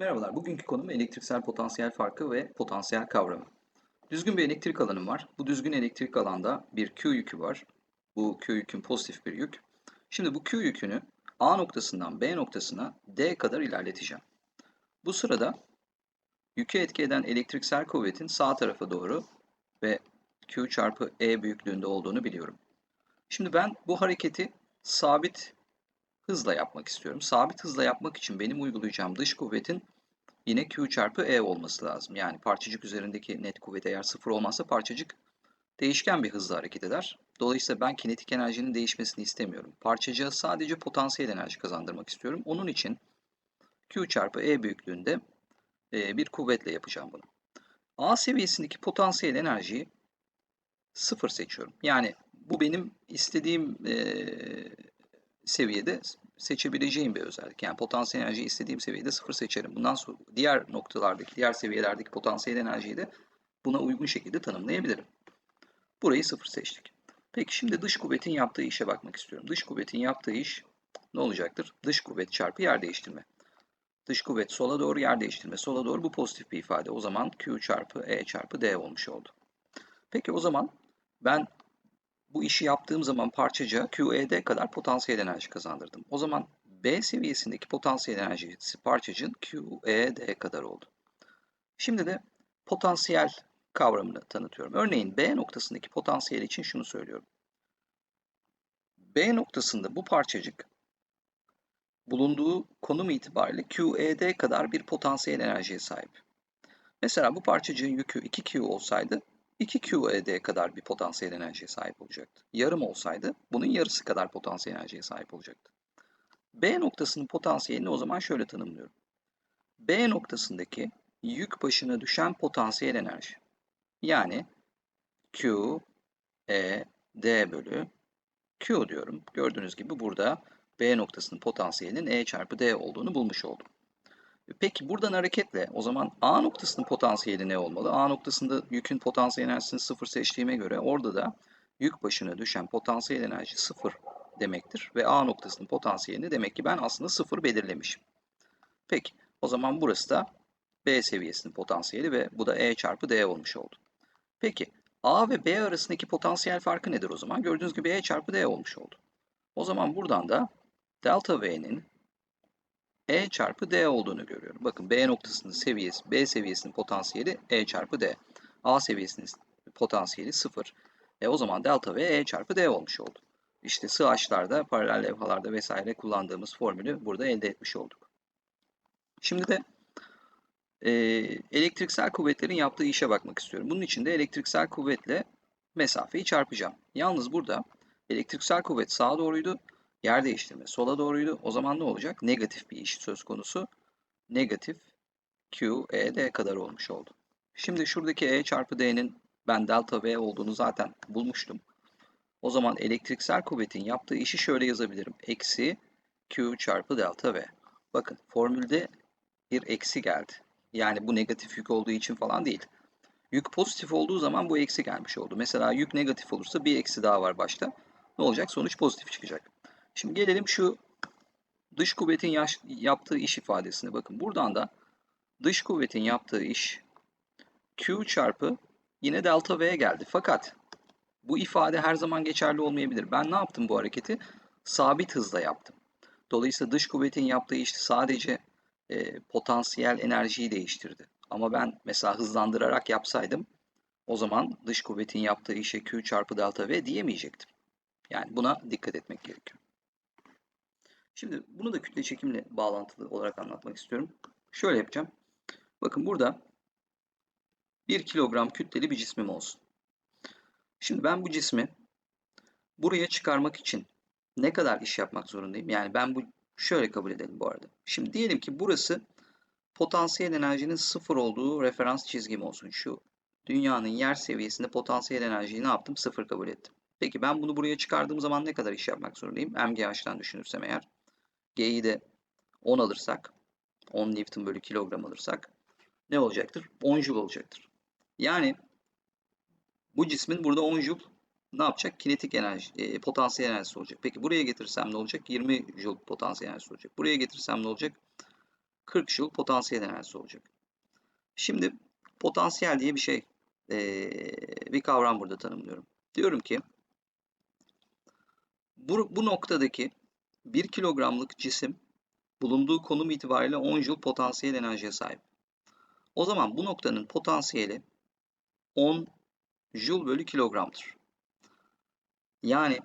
Merhabalar, bugünkü konum elektriksel potansiyel farkı ve potansiyel kavramı. Düzgün bir elektrik alanım var. Bu düzgün elektrik alanda bir Q yükü var. Bu Q yükün pozitif bir yük. Şimdi bu Q yükünü A noktasından B noktasına D kadar ilerleteceğim. Bu sırada yükü etki eden elektriksel kuvvetin sağ tarafa doğru ve Q çarpı E büyüklüğünde olduğunu biliyorum. Şimdi ben bu hareketi sabit hızla yapmak istiyorum. Sabit hızla yapmak için benim uygulayacağım dış kuvvetin yine Q çarpı E olması lazım. Yani parçacık üzerindeki net kuvvet eğer sıfır olmazsa parçacık değişken bir hızla hareket eder. Dolayısıyla ben kinetik enerjinin değişmesini istemiyorum. Parçacığa sadece potansiyel enerji kazandırmak istiyorum. Onun için Q çarpı E büyüklüğünde e, bir kuvvetle yapacağım bunu. A seviyesindeki potansiyel enerjiyi sıfır seçiyorum. Yani bu benim istediğim e, seviyede seçebileceğim bir özellik. Yani potansiyel enerjiyi istediğim seviyede sıfır seçerim. Bundan sonra diğer noktalardaki, diğer seviyelerdeki potansiyel enerjiyi de buna uygun şekilde tanımlayabilirim. Burayı sıfır seçtik. Peki şimdi dış kuvvetin yaptığı işe bakmak istiyorum. Dış kuvvetin yaptığı iş ne olacaktır? Dış kuvvet çarpı yer değiştirme. Dış kuvvet sola doğru yer değiştirme. Sola doğru bu pozitif bir ifade. O zaman Q çarpı E çarpı D olmuş oldu. Peki o zaman ben bu işi yaptığım zaman parçacığa QED kadar potansiyel enerji kazandırdım. O zaman B seviyesindeki potansiyel enerjisi parçacığın QED kadar oldu. Şimdi de potansiyel kavramını tanıtıyorum. Örneğin B noktasındaki potansiyel için şunu söylüyorum. B noktasında bu parçacık bulunduğu konum itibariyle QED kadar bir potansiyel enerjiye sahip. Mesela bu parçacığın yükü 2Q olsaydı 2QED kadar bir potansiyel enerjiye sahip olacaktı. Yarım olsaydı bunun yarısı kadar potansiyel enerjiye sahip olacaktı. B noktasının potansiyelini o zaman şöyle tanımlıyorum. B noktasındaki yük başına düşen potansiyel enerji. Yani Q, E, D bölü Q diyorum. Gördüğünüz gibi burada B noktasının potansiyelinin E çarpı D olduğunu bulmuş oldum. Peki buradan hareketle o zaman A noktasının potansiyeli ne olmalı? A noktasında yükün potansiyel enerjisini sıfır seçtiğime göre orada da yük başına düşen potansiyel enerji sıfır demektir. Ve A noktasının potansiyelini demek ki ben aslında sıfır belirlemişim. Peki o zaman burası da B seviyesinin potansiyeli ve bu da E çarpı D olmuş oldu. Peki A ve B arasındaki potansiyel farkı nedir o zaman? Gördüğünüz gibi E çarpı D olmuş oldu. O zaman buradan da delta V'nin E çarpı D olduğunu görüyorum. Bakın B noktasının seviyesi, B seviyesinin potansiyeli E çarpı D. A seviyesinin potansiyeli 0. E o zaman delta V E çarpı D olmuş oldu. İşte sığaçlarda, paralel levhalarda vesaire kullandığımız formülü burada elde etmiş olduk. Şimdi de e, elektriksel kuvvetlerin yaptığı işe bakmak istiyorum. Bunun için de elektriksel kuvvetle mesafeyi çarpacağım. Yalnız burada elektriksel kuvvet sağa doğruydu. Yer değiştirme sola doğruydu. O zaman ne olacak? Negatif bir iş söz konusu. Negatif Q, E, D kadar olmuş oldu. Şimdi şuradaki E çarpı D'nin ben delta V olduğunu zaten bulmuştum. O zaman elektriksel kuvvetin yaptığı işi şöyle yazabilirim. Eksi Q çarpı delta V. Bakın formülde bir eksi geldi. Yani bu negatif yük olduğu için falan değil. Yük pozitif olduğu zaman bu eksi gelmiş oldu. Mesela yük negatif olursa bir eksi daha var başta. Ne olacak? Sonuç pozitif çıkacak. Şimdi gelelim şu dış kuvvetin yaş, yaptığı iş ifadesine bakın. Buradan da dış kuvvetin yaptığı iş Q çarpı yine delta V geldi. Fakat bu ifade her zaman geçerli olmayabilir. Ben ne yaptım bu hareketi? Sabit hızla yaptım. Dolayısıyla dış kuvvetin yaptığı iş sadece e, potansiyel enerjiyi değiştirdi. Ama ben mesela hızlandırarak yapsaydım o zaman dış kuvvetin yaptığı işe Q çarpı delta V diyemeyecektim. Yani buna dikkat etmek gerekiyor. Şimdi bunu da kütle çekimle bağlantılı olarak anlatmak istiyorum. Şöyle yapacağım. Bakın burada 1 kilogram kütleli bir cismim olsun. Şimdi ben bu cismi buraya çıkarmak için ne kadar iş yapmak zorundayım? Yani ben bu şöyle kabul edelim bu arada. Şimdi diyelim ki burası potansiyel enerjinin sıfır olduğu referans çizgim olsun. Şu dünyanın yer seviyesinde potansiyel enerjiyi ne yaptım? Sıfır kabul ettim. Peki ben bunu buraya çıkardığım zaman ne kadar iş yapmak zorundayım? MGH'tan düşünürsem eğer. G'yi de 10 alırsak, 10 Newton bölü kilogram alırsak ne olacaktır? 10 Joule olacaktır. Yani bu cismin burada 10 Joule ne yapacak? Kinetik enerji, e, potansiyel enerjisi olacak. Peki buraya getirsem ne olacak? 20 Joule potansiyel enerjisi olacak. Buraya getirsem ne olacak? 40 joule potansiyel enerjisi olacak. Şimdi potansiyel diye bir şey, eee, bir kavram burada tanımlıyorum. Diyorum ki bu, bu noktadaki 1 kilogramlık cisim bulunduğu konum itibariyle 10 joule potansiyel enerjiye sahip. O zaman bu noktanın potansiyeli 10 joule bölü kilogramdır. Yani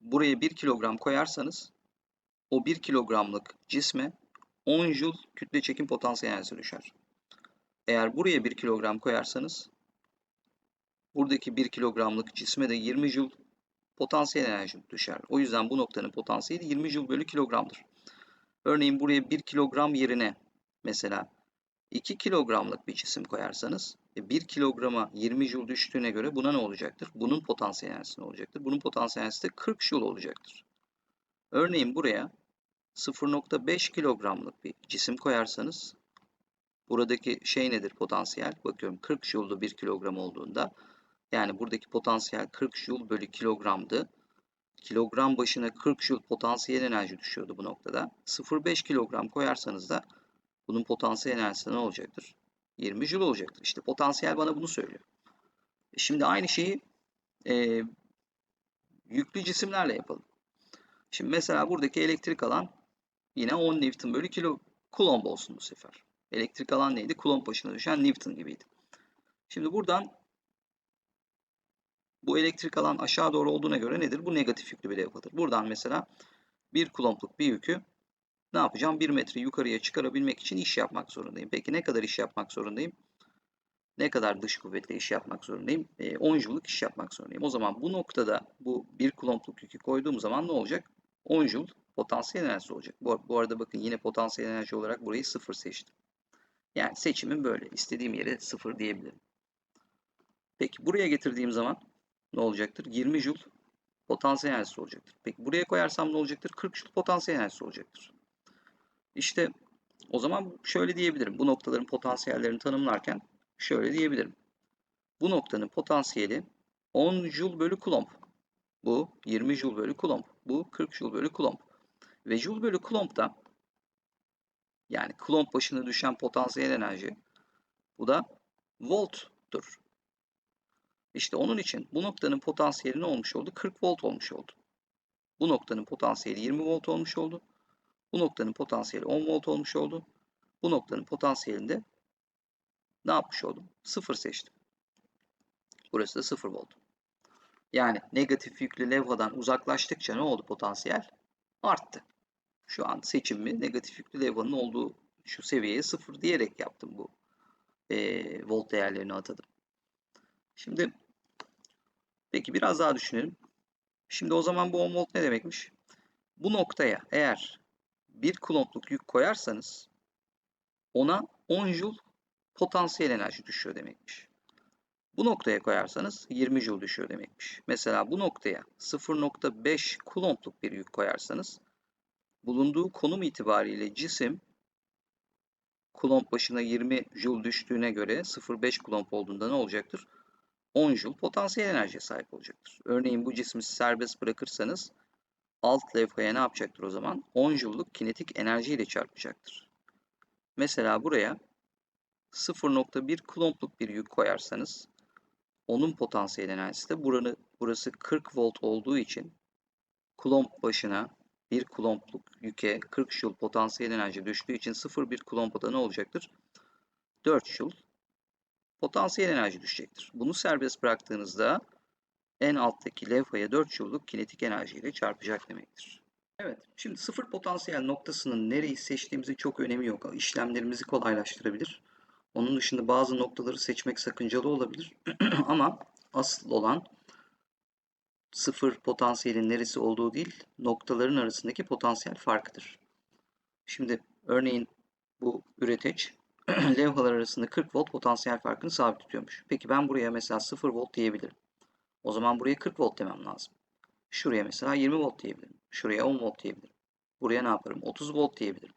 buraya 1 kilogram koyarsanız o 1 kilogramlık cisme 10 joule kütle çekim potansiyel enerjisi düşer. Eğer buraya 1 kilogram koyarsanız buradaki 1 kilogramlık cisme de 20 joule potansiyel enerji düşer. O yüzden bu noktanın potansiyeli 20 joule bölü kilogramdır. Örneğin buraya 1 kilogram yerine mesela 2 kilogramlık bir cisim koyarsanız 1 kilograma 20 joule düştüğüne göre buna ne olacaktır? Bunun potansiyel enerjisi ne olacaktır? Bunun potansiyel enerjisi de 40 joule olacaktır. Örneğin buraya 0.5 kilogramlık bir cisim koyarsanız buradaki şey nedir potansiyel? Bakıyorum 40 joule'lu 1 kilogram olduğunda yani buradaki potansiyel 40 joule bölü kilogramdı. Kilogram başına 40 joule potansiyel enerji düşüyordu bu noktada. 0.5 kilogram koyarsanız da bunun potansiyel enerjisi ne olacaktır? 20 joule olacaktır. İşte potansiyel bana bunu söylüyor. Şimdi aynı şeyi e, yüklü cisimlerle yapalım. Şimdi mesela buradaki elektrik alan yine 10 Newton bölü kilo Coulomb olsun bu sefer. Elektrik alan neydi? Coulomb başına düşen Newton gibiydi. Şimdi buradan bu elektrik alan aşağı doğru olduğuna göre nedir? Bu negatif yüklü bir levhadır. Buradan mesela 1 kulompluk bir yükü ne yapacağım? 1 metre yukarıya çıkarabilmek için iş yapmak zorundayım. Peki ne kadar iş yapmak zorundayım? Ne kadar dış kuvvetle iş yapmak zorundayım? E, 10 joule'luk iş yapmak zorundayım. O zaman bu noktada bu 1 kulompluk yükü koyduğum zaman ne olacak? 10 joule potansiyel enerjisi olacak. Bu, bu arada bakın yine potansiyel enerji olarak burayı 0 seçtim. Yani seçimim böyle. İstediğim yere 0 diyebilirim. Peki buraya getirdiğim zaman ne olacaktır? 20 joule potansiyel enerjisi olacaktır. Peki buraya koyarsam ne olacaktır? 40 joule potansiyel enerjisi olacaktır. İşte o zaman şöyle diyebilirim. Bu noktaların potansiyellerini tanımlarken şöyle diyebilirim. Bu noktanın potansiyeli 10 joule bölü coulomb. Bu 20 joule bölü coulomb. Bu 40 joule bölü coulomb. Ve joule bölü coulomb da yani coulomb başına düşen potansiyel enerji bu da volttur. İşte onun için bu noktanın potansiyeli ne olmuş oldu? 40 volt olmuş oldu. Bu noktanın potansiyeli 20 volt olmuş oldu. Bu noktanın potansiyeli 10 volt olmuş oldu. Bu noktanın potansiyelinde ne yapmış oldum? 0 seçtim. Burası da 0 volt. Yani negatif yüklü levhadan uzaklaştıkça ne oldu potansiyel? Arttı. Şu an seçimimi negatif yüklü levhanın olduğu şu seviyeye 0 diyerek yaptım bu e, volt değerlerini atadım. Şimdi peki biraz daha düşünelim. Şimdi o zaman bu 10 volt ne demekmiş? Bu noktaya eğer 1 kulompluk yük koyarsanız ona 10 joule potansiyel enerji düşüyor demekmiş. Bu noktaya koyarsanız 20 joule düşüyor demekmiş. Mesela bu noktaya 0.5 kulompluk bir yük koyarsanız bulunduğu konum itibariyle cisim kulomb başına 20 joule düştüğüne göre 0.5 kulomb olduğunda ne olacaktır? 10 joule potansiyel enerjiye sahip olacaktır. Örneğin bu cismi serbest bırakırsanız alt levhaya ne yapacaktır o zaman? 10 joule'luk kinetik enerji ile çarpacaktır. Mesela buraya 0.1 kulombluk bir yük koyarsanız onun potansiyel enerjisi de buranı, burası 40 volt olduğu için kulomb başına 1 kulombluk yüke 40 joule potansiyel enerji düştüğü için 0,1 kulomba da ne olacaktır? 4 joule potansiyel enerji düşecektir. Bunu serbest bıraktığınızda en alttaki levhaya 4 joule'luk kinetik enerjiyle çarpacak demektir. Evet, şimdi sıfır potansiyel noktasının nereyi seçtiğimizi çok önemi yok. İşlemlerimizi kolaylaştırabilir. Onun dışında bazı noktaları seçmek sakıncalı olabilir. Ama asıl olan sıfır potansiyelin neresi olduğu değil, noktaların arasındaki potansiyel farkıdır. Şimdi örneğin bu üreteç levhalar arasında 40 volt potansiyel farkını sabit tutuyormuş. Peki ben buraya mesela 0 volt diyebilirim. O zaman buraya 40 volt demem lazım. Şuraya mesela 20 volt diyebilirim. Şuraya 10 volt diyebilirim. Buraya ne yaparım? 30 volt diyebilirim.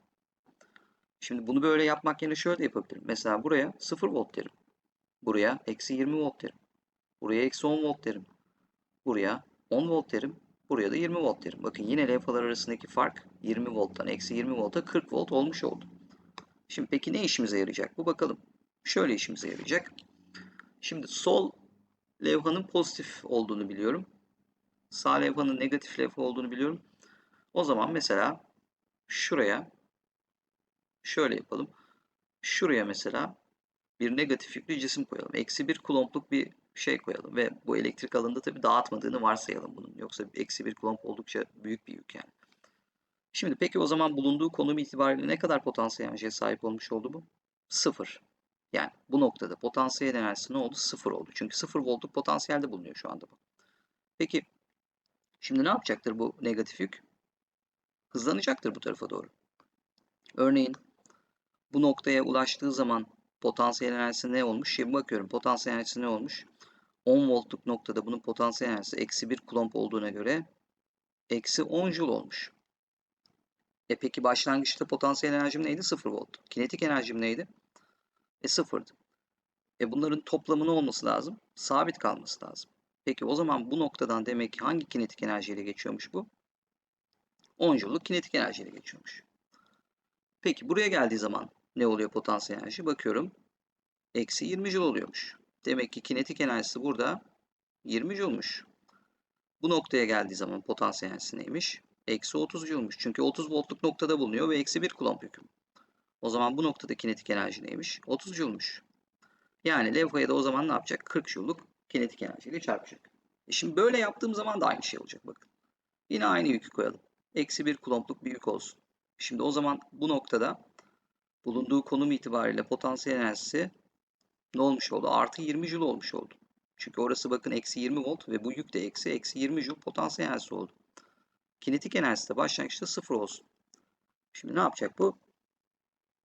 Şimdi bunu böyle yapmak yerine şöyle de yapabilirim. Mesela buraya 0 volt derim. Buraya eksi 20 volt derim. Buraya eksi 10 volt derim. Buraya 10 volt derim. Buraya da 20 volt derim. Bakın yine levhalar arasındaki fark 20 volttan eksi 20 volta 40 volt olmuş oldu. Şimdi peki ne işimize yarayacak bu bakalım. Şöyle işimize yarayacak. Şimdi sol levhanın pozitif olduğunu biliyorum. Sağ levhanın negatif levha olduğunu biliyorum. O zaman mesela şuraya şöyle yapalım. Şuraya mesela bir negatif yüklü cisim koyalım. Eksi bir kulompluk bir şey koyalım. Ve bu elektrik alanında tabii dağıtmadığını varsayalım bunun. Yoksa eksi bir kulomp oldukça büyük bir yük yani. Şimdi peki o zaman bulunduğu konum itibariyle ne kadar potansiyel enerjiye sahip olmuş oldu bu? Sıfır. Yani bu noktada potansiyel enerjisi ne oldu? Sıfır oldu. Çünkü sıfır voltluk potansiyelde bulunuyor şu anda bu. Peki şimdi ne yapacaktır bu negatif yük? Hızlanacaktır bu tarafa doğru. Örneğin bu noktaya ulaştığı zaman potansiyel enerjisi ne olmuş? Şimdi bakıyorum potansiyel enerjisi ne olmuş? 10 voltluk noktada bunun potansiyel enerjisi eksi 1 kulomb olduğuna göre eksi 10 joule olmuş. E peki başlangıçta potansiyel enerjim neydi? 0 volt. Kinetik enerjim neydi? E sıfırdı. E bunların toplamı ne olması lazım? Sabit kalması lazım. Peki o zaman bu noktadan demek ki hangi kinetik enerjiyle geçiyormuş bu? 10 joule'luk kinetik enerjiyle geçiyormuş. Peki buraya geldiği zaman ne oluyor potansiyel enerji? Bakıyorum. Eksi 20 joule oluyormuş. Demek ki kinetik enerjisi burada 20 joule'muş. Bu noktaya geldiği zaman potansiyel enerjisi neymiş? Eksi 30 joule'muş. Çünkü 30 voltluk noktada bulunuyor ve eksi 1 kulomb yüküm. O zaman bu noktada kinetik enerji neymiş? 30 joule'muş. Yani levhaya da o zaman ne yapacak? 40 joule'luk kinetik enerjiyle çarpacak. E şimdi böyle yaptığım zaman da aynı şey olacak bakın. Yine aynı yükü koyalım. Eksi 1 kulombluk bir yük olsun. Şimdi o zaman bu noktada bulunduğu konum itibariyle potansiyel enerjisi ne olmuş oldu? Artı 20 joule olmuş oldu. Çünkü orası bakın eksi 20 volt ve bu yük de eksi eksi 20 joule potansiyel enerjisi oldu. Kinetik enerjisi de başlangıçta sıfır olsun. Şimdi ne yapacak bu?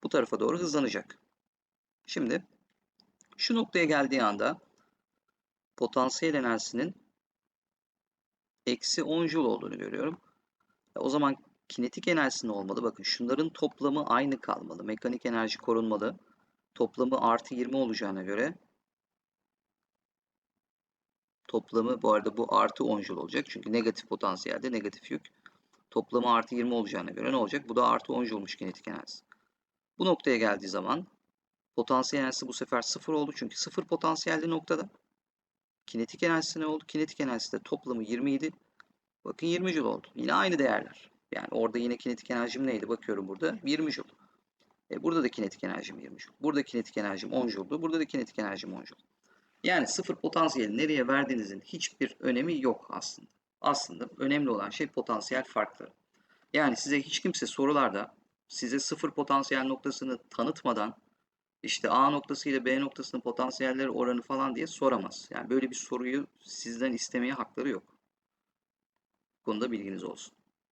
Bu tarafa doğru hızlanacak. Şimdi şu noktaya geldiği anda potansiyel enerjisinin eksi 10 joule olduğunu görüyorum. E o zaman kinetik enerjisi ne olmalı? Bakın şunların toplamı aynı kalmalı. Mekanik enerji korunmalı. Toplamı artı 20 olacağına göre toplamı bu arada bu artı 10 joule olacak. Çünkü negatif potansiyelde negatif yük. Toplamı artı 20 olacağına göre ne olacak? Bu da artı 10 joule'muş kinetik enerjisi. Bu noktaya geldiği zaman potansiyel enerjisi bu sefer sıfır oldu. Çünkü sıfır potansiyelli noktada. Kinetik enerjisi ne oldu? Kinetik enerjisi de toplamı 20 idi. Bakın 20 joule oldu. Yine aynı değerler. Yani orada yine kinetik enerjim neydi? Bakıyorum burada 20 joule. E burada da kinetik enerjim 20 joule. Burada kinetik enerjim 10 joule'du. Burada da kinetik enerjim 10 joule. Yani sıfır potansiyeli nereye verdiğinizin hiçbir önemi yok aslında. Aslında önemli olan şey potansiyel farkları. Yani size hiç kimse sorularda size sıfır potansiyel noktasını tanıtmadan işte A noktası ile B noktasının potansiyelleri oranı falan diye soramaz. Yani böyle bir soruyu sizden istemeye hakları yok. Bu konuda bilginiz olsun.